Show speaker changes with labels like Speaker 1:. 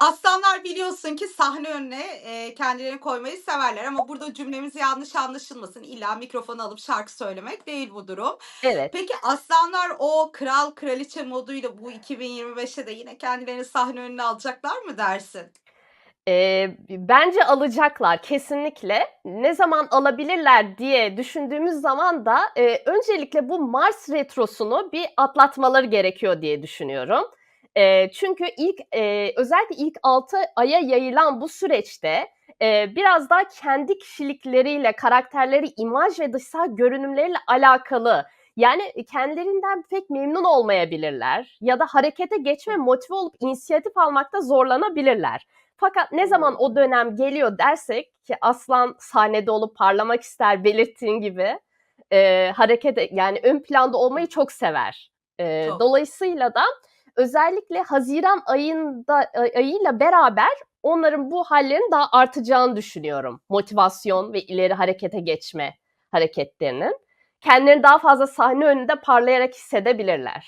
Speaker 1: Aslanlar biliyorsun ki sahne önüne, eee, kendilerini koymayı severler ama burada cümlemiz yanlış anlaşılmasın. İlla mikrofonu alıp şarkı söylemek değil bu durum.
Speaker 2: Evet.
Speaker 1: Peki aslanlar o kral kraliçe moduyla bu 2025'te de yine kendilerini sahne önüne alacaklar mı dersin?
Speaker 2: B bence alacaklar kesinlikle. Ne zaman alabilirler diye düşündüğümüz zaman da, eee, öncelikle bu Mars retrosunu bir atlatmaları gerekiyor diye düşünüyorum. Eee, çünkü ilk, eee, özellikle ilk 6 aya yayılan bu süreçte, eee, biraz daha kendi kişilikleriyle, karakterleri, imaj ve dışsal görünümleriyle alakalı, yani, e, kendilerinden pek memnun olmayabilirler ya da harekete geçme, motive olup inisiyatif almakta zorlanabilirler. Fakat ne zaman o dönem geliyor dersek ki aslan sahnede olup parlamak ister belirttiğin gibi, e yani ön planda olmayı çok sever. Eee,
Speaker 1: Çok.
Speaker 2: dolayısıyla da özellikle haziran ayında ay ayıyla beraber onların bu hâllerinin daha artacağını düşünüyorum. Motivasyon ve ileri harekete geçme hareketlerinin. Kendilerini daha fazla sahne önünde parlayarak hissedebilirler.